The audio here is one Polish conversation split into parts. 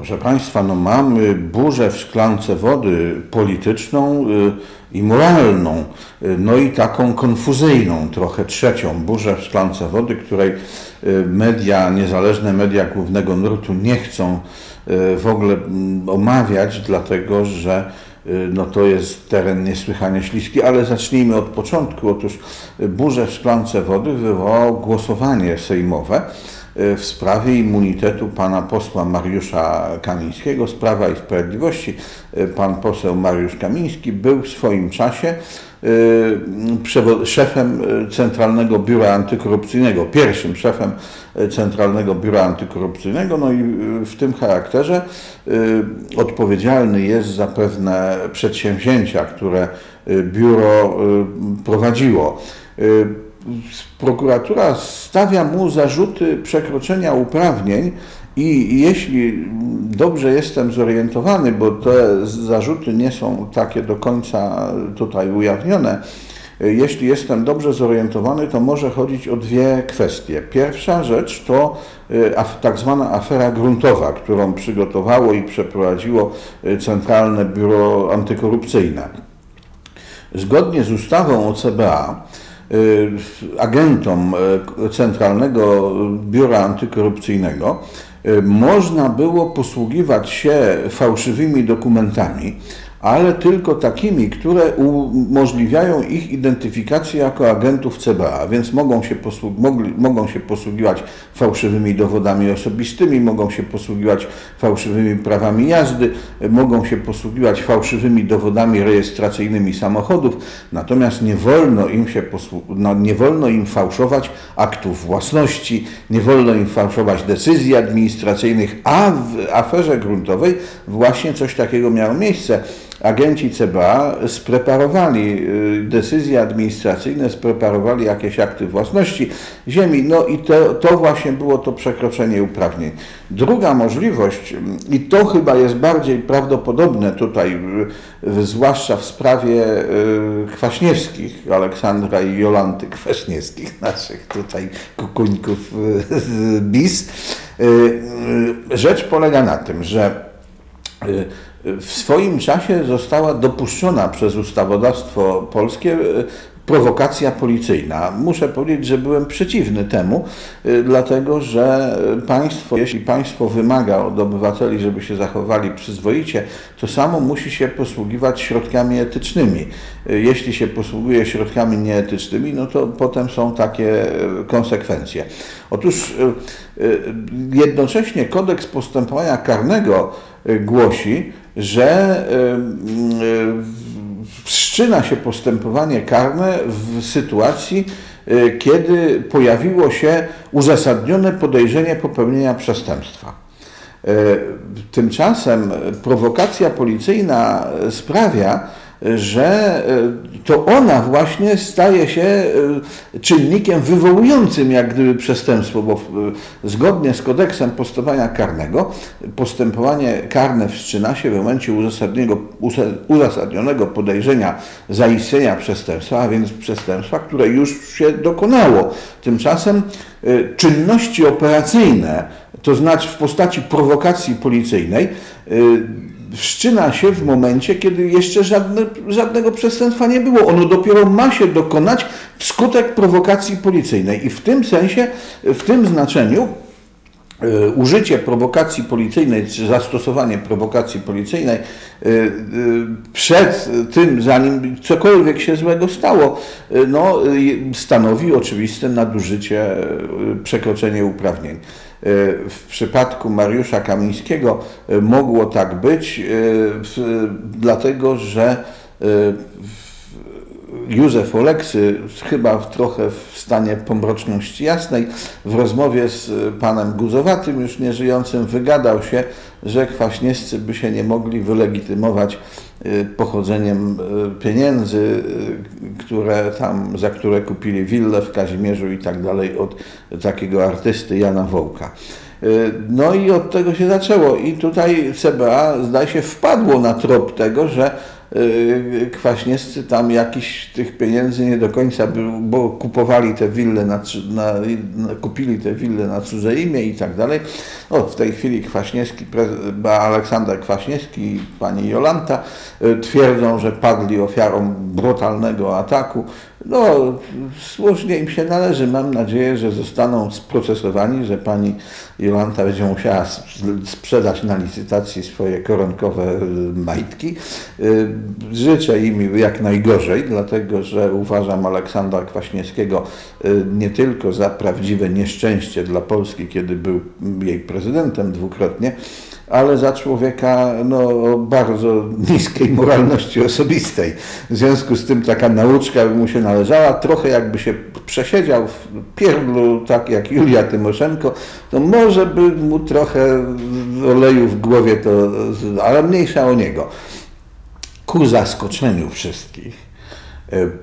Proszę Państwa, no mamy burzę w szklance wody polityczną y, i moralną, y, no i taką konfuzyjną, trochę trzecią burzę w szklance wody, której y, media, niezależne media głównego nurtu nie chcą w ogóle mm, omawiać, dlatego że no to jest teren niesłychanie śliski, ale zacznijmy od początku. Otóż burzę w szklance wody wywołało głosowanie sejmowe w sprawie immunitetu pana posła Mariusza Kamińskiego z Prawa i Sprawiedliwości. E, pan poseł Mariusz Kamiński był w swoim czasie e, szefem Centralnego Biura Antykorupcyjnego, pierwszym szefem Centralnego Biura Antykorupcyjnego, no i w tym charakterze odpowiedzialny jest za pewne przedsięwzięcia, które biuro prowadziło prokuratura stawia mu zarzuty przekroczenia uprawnień i jeśli dobrze jestem zorientowany, bo te zarzuty nie są takie do końca tutaj ujawnione, jeśli jestem dobrze zorientowany, to może chodzić o dwie kwestie. Pierwsza rzecz to e, tak zwana afera gruntowa, którą przygotowało i przeprowadziło e, Centralne Biuro Antykorupcyjne. Zgodnie z ustawą o CBA, agentom y, Centralnego Biura Antykorupcyjnego y, można było posługiwać się fałszywymi dokumentami, ale tylko takimi, które umożliwiają ich identyfikację jako agentów CBA, więc mogą się, mogli, mogą się posługiwać fałszywymi dowodami osobistymi, mogą się posługiwać fałszywymi prawami jazdy, mogą się posługiwać fałszywymi dowodami rejestracyjnymi samochodów, natomiast nie wolno im, się no, nie wolno im fałszować aktów własności, nie wolno im fałszować decyzji administracyjnych, a w aferze gruntowej właśnie coś takiego miało miejsce agenci CBA spreparowali y, decyzje administracyjne, spreparowali jakieś akty własności ziemi, no i to, to właśnie było to przekroczenie uprawnień. Druga możliwość, i to chyba jest bardziej prawdopodobne tutaj, zwłaszcza w sprawie y, Kwaśniewskich, Aleksandra i Jolanty Kwaśniewskich, naszych tutaj kukuńków BIS, y, rzecz polega na tym, że w swoim czasie została dopuszczona przez ustawodawstwo polskie e, prowokacja policyjna. Muszę powiedzieć, że byłem przeciwny temu, dlatego że państwo, jeśli państwo wymaga od obywateli, żeby się zachowali przyzwoicie, to samo musi się posługiwać środkami etycznymi. Jeśli się posługuje środkami nieetycznymi, no to potem są takie konsekwencje. Otóż jednocześnie kodeks postępowania karnego głosi, że wszczyna się postępowanie karne w sytuacji, kiedy pojawiło się uzasadnione podejrzenie popełnienia przestępstwa. Tymczasem prowokacja policyjna sprawia, że e, to ona właśnie staje się e, czynnikiem wywołującym jak gdyby przestępstwo, bo zgodnie z kodeksem postępowania karnego postępowanie karne wszczyna się w momencie uzasadnionego, podejrzenia zaistnienia przestępstwa, a więc przestępstwa, które już się dokonało. Tymczasem e, czynności operacyjne, to znaczy w postaci prowokacji policyjnej, wszczyna się w momencie, kiedy jeszcze żadne, żadnego przestępstwa nie było. Ono dopiero ma się dokonać wskutek prowokacji policyjnej. I w tym sensie, w tym znaczeniu użycie prowokacji policyjnej, czy zastosowanie prowokacji policyjnej e, e, przed tym, zanim cokolwiek się złego stało, no, stanowi oczywiste nadużycie, przekroczenie uprawnień. W przypadku Mariusza Kamińskiego e, mogło tak być, e, dlatego że e, Józef Oleksy, chyba trochę w stanie pomroczności jasnej, w rozmowie z panem Guzowatym, już nieżyjącym, wygadał się, że kwaśniewscy by się nie mogli wylegitymować Y, pochodzeniem y, pieniędzy, y, które tam, za które kupili willę w Kazimierzu i tak dalej od takiego artysty Jana Wołka. No i od tego się zaczęło i tutaj CBA zdaje się wpadło na trop tego, że kwaśniewscy tam jakiś tych pieniędzy nie do końca, bo kupowali te wille, na, na, kupili te wille na cudze imię i tak dalej. O, w tej chwili Kwaśniewski, Aleksander Kwaśniewski i pani Jolanta twierdzą, że padli ofiarą brutalnego ataku. No, słusznie im się należy. Mam nadzieję, że zostaną sprocesowani, że pani Jolanta będzie musiała sprzedać na licytacji swoje koronkowe majtki. Y, życzę im jak najgorzej, dlatego że uważam Aleksandra Kwaśniewskiego y, nie tylko za prawdziwe nieszczęście dla Polski, kiedy był jej prezydentem dwukrotnie, ale za człowieka no, bardzo niskiej moralności osobistej. W związku z tym taka nauczka by mu się należała. Trochę jakby się przesiedział w pierdlu, tak jak Julia Tymoszenko, to może by mu trochę oleju w głowie to, ale mniejsza o niego. Ku zaskoczeniu wszystkich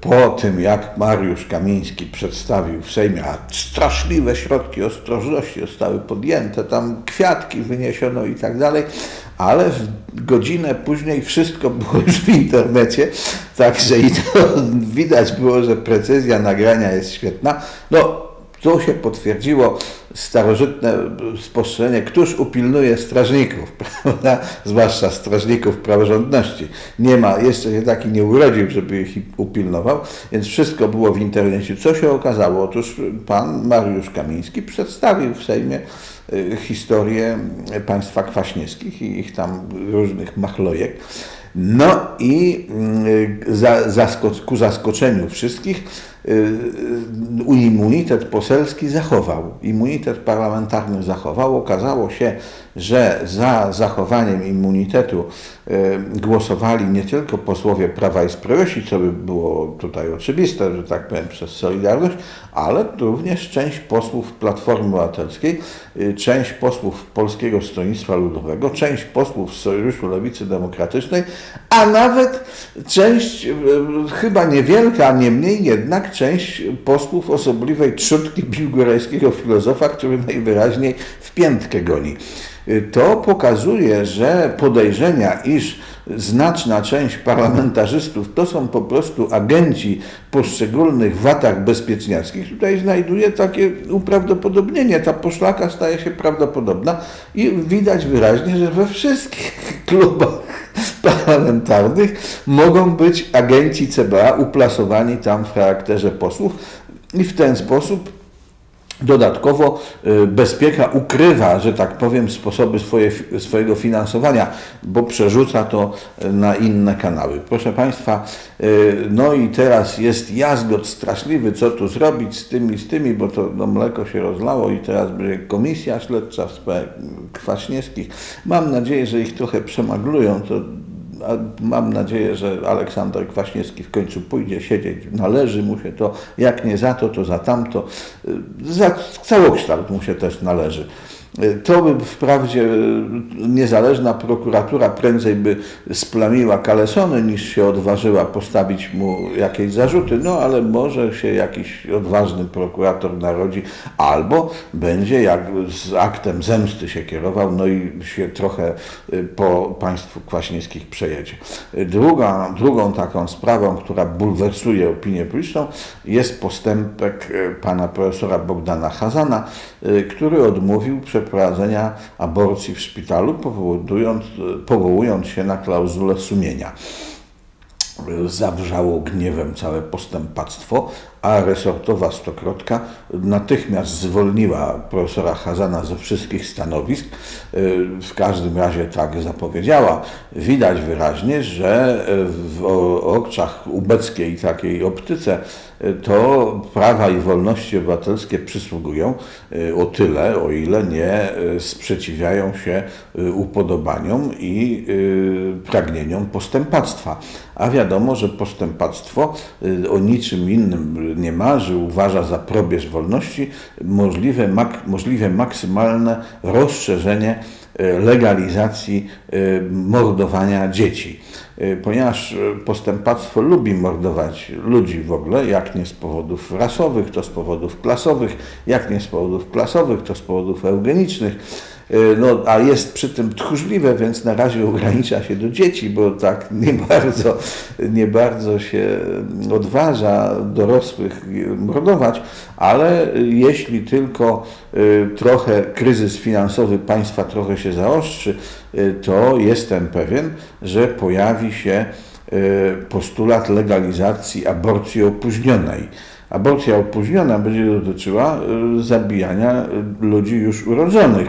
po tym, jak Mariusz Kamiński przedstawił w Sejmie, a straszliwe środki ostrożności zostały podjęte, tam kwiatki wyniesiono i tak dalej, ale godzinę później wszystko było już w internecie, także i to widać było, że precyzja nagrania jest świetna. No, to się potwierdziło starożytne spostrzeżenie, któż upilnuje strażników, prawda? zwłaszcza strażników praworządności. Nie ma, jeszcze się taki nie urodził, żeby ich upilnował, więc wszystko było w internecie. Co się okazało? Otóż pan Mariusz Kamiński przedstawił w Sejmie y, historię państwa kwaśniewskich i ich tam różnych machlojek. No i y, za, zaskocz, ku zaskoczeniu wszystkich immunitet poselski zachował, immunitet parlamentarny zachował. Okazało się, że za zachowaniem immunitetu y, głosowali nie tylko posłowie Prawa i Sprawiedliwości, co by było tutaj oczywiste, że tak powiem, przez Solidarność, ale również część posłów Platformy Obywatelskiej, y, część posłów Polskiego Stronnictwa Ludowego, część posłów Sojuszu Lewicy Demokratycznej, a nawet część, chyba niewielka, niemniej jednak część posłów osobliwej trzutki biłgorajskiego filozofa, który najwyraźniej w piętkę goni. To pokazuje, że podejrzenia, iż znaczna część parlamentarzystów to są po prostu agenci poszczególnych watach bezpieczniackich, tutaj znajduje takie uprawdopodobnienie. Ta poszlaka staje się prawdopodobna i widać wyraźnie, że we wszystkich klubach parlamentarnych mogą być agenci CBA uplasowani tam w charakterze posłów i w ten sposób Dodatkowo y, bezpieka ukrywa, że tak powiem, sposoby swoje, swojego finansowania, bo przerzuca to y, na inne kanały. Proszę Państwa, y, no i teraz jest jazgot straszliwy, co tu zrobić z tymi, z tymi, bo to no, mleko się rozlało i teraz będzie komisja śledcza w sprawie Kwaśniewskich. Mam nadzieję, że ich trochę przemaglują, to mam nadzieję, że Aleksander Kwaśniewski w końcu pójdzie siedzieć. Należy mu się to, jak nie za to, to za tamto. Za całokształt mu się też należy. To by wprawdzie niezależna prokuratura prędzej by splamiła Kalesony niż się odważyła postawić mu jakieś zarzuty, no ale może się jakiś odważny prokurator narodzi, albo będzie jak z aktem zemsty się kierował, no i się trochę y, po państwu Kwaśniewskich przejedzie. Druga, drugą taką sprawą, która bulwersuje opinię publiczną, jest postępek y, pana profesora Bogdana Hazana, y, który odmówił przeprowadzenia aborcji w szpitalu, powołując, powołując się na klauzulę sumienia zawrzało gniewem całe postępactwo, a resortowa Stokrotka natychmiast zwolniła profesora Hazana ze wszystkich stanowisk. W każdym razie tak zapowiedziała. Widać wyraźnie, że w oczach ubeckiej takiej optyce to prawa i wolności obywatelskie przysługują o tyle, o ile nie sprzeciwiają się upodobaniom i pragnieniom postępactwa. A wiadomo, że postępactwo o niczym innym nie marzy, uważa za probierz wolności możliwe, mak, możliwe maksymalne rozszerzenie legalizacji e, mordowania dzieci. E, ponieważ postępactwo lubi mordować ludzi w ogóle, jak nie z powodów rasowych, to z powodów klasowych, jak nie z powodów klasowych, to z powodów eugenicznych, no, a jest przy tym tchórzliwe, więc na razie ogranicza się do dzieci, bo tak nie bardzo, nie bardzo się odważa dorosłych mordować, ale jeśli tylko trochę kryzys finansowy państwa trochę się zaostrzy, to jestem pewien, że pojawi się postulat legalizacji aborcji opóźnionej. Aborcja opóźniona będzie dotyczyła e, zabijania e, ludzi już urodzonych.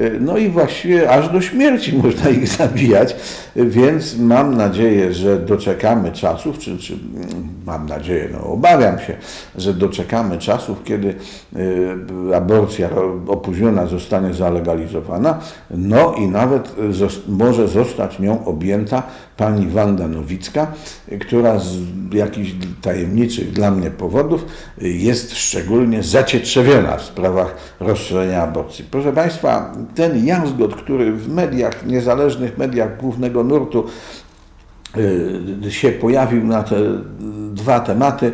E, no i właściwie aż do śmierci można ich zabijać, więc mam nadzieję, że doczekamy czasów, czy, czy mam nadzieję, no obawiam się, że doczekamy czasów, kiedy aborcja opóźniona zostanie zalegalizowana, no i nawet może zostać nią objęta pani Wanda Nowicka, która z jakichś tajemniczych dla mnie powodów jest szczególnie zacietrzewiona w sprawach rozszerzenia aborcji. Proszę Państwa, ten jazgot, który w mediach, niezależnych mediach głównego nurtu y, się pojawił na te dwa tematy,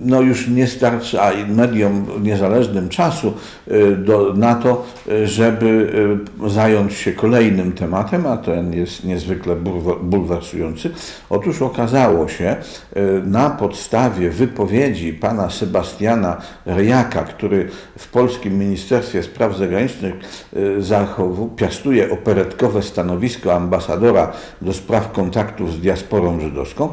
no już nie starcza mediom niezależnym czasu y, do, na to, żeby y, zająć się kolejnym tematem, a ten jest niezwykle bulwersujący. Otóż okazało się na podstawie wypowiedzi pana Sebastiana Ryaka, który w Polskim Ministerstwie Spraw Zagranicznych zachowu, piastuje operetkowe stanowisko ambasadora do spraw kontaktów z diasporą żydowską,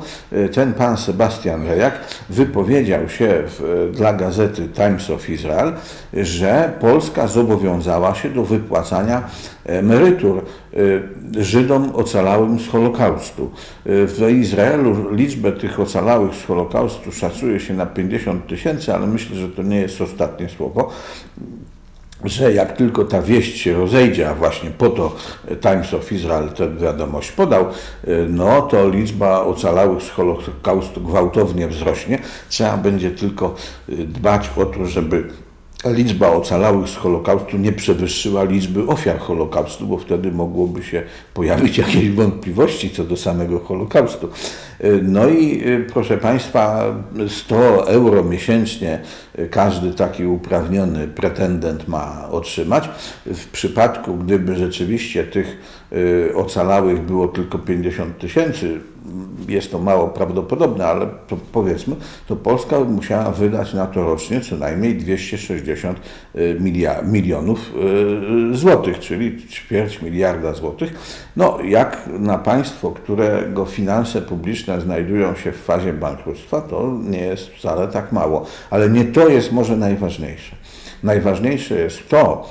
ten pan Sebastian Rejak wypowiedział się w, dla gazety Times of Israel, że Polska zobowiązała się do wypłacania emerytur e, Żydom ocalałym z Holokaustu. E, w Izraelu liczbę tych ocalałych z Holokaustu szacuje się na 50 tysięcy, ale myślę, że to nie jest ostatnie słowo że jak tylko ta wieść się rozejdzie, a właśnie po to Times of Israel tę wiadomość podał, no to liczba ocalałych z Holokaustu gwałtownie wzrośnie. Trzeba będzie tylko dbać o to, żeby liczba ocalałych z Holokaustu nie przewyższyła liczby ofiar Holokaustu, bo wtedy mogłoby się pojawić jakieś wątpliwości co do samego Holokaustu. No i proszę Państwa, 100 euro miesięcznie każdy taki uprawniony pretendent ma otrzymać. W przypadku, gdyby rzeczywiście tych ocalałych było tylko 50 tysięcy, jest to mało prawdopodobne, ale to powiedzmy, to Polska musiała wydać na to rocznie co najmniej 260 y, milionów y, złotych, czyli ćwierć miliarda złotych. No, jak na państwo, którego finanse publiczne znajdują się w fazie bankructwa, to nie jest wcale tak mało. Ale nie to jest może najważniejsze. Najważniejsze jest to,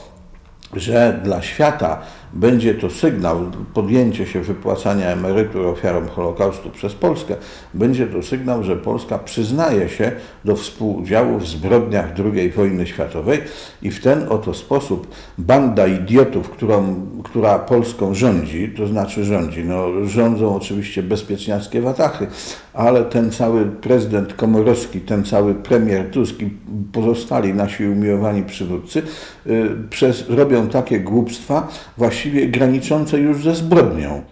że dla świata będzie to sygnał, podjęcie się wypłacania emerytur ofiarom Holokaustu przez Polskę, będzie to sygnał, że Polska przyznaje się do współudziału w zbrodniach II wojny światowej i w ten oto sposób banda idiotów, którą, która Polską rządzi, to znaczy rządzi, no rządzą oczywiście bezpieczniackie watachy, ale ten cały prezydent Komorowski, ten cały premier Tusk i pozostali nasi umiłowani przywódcy y, przez, robią takie głupstwa, właściwie graniczące już ze zbrodnią.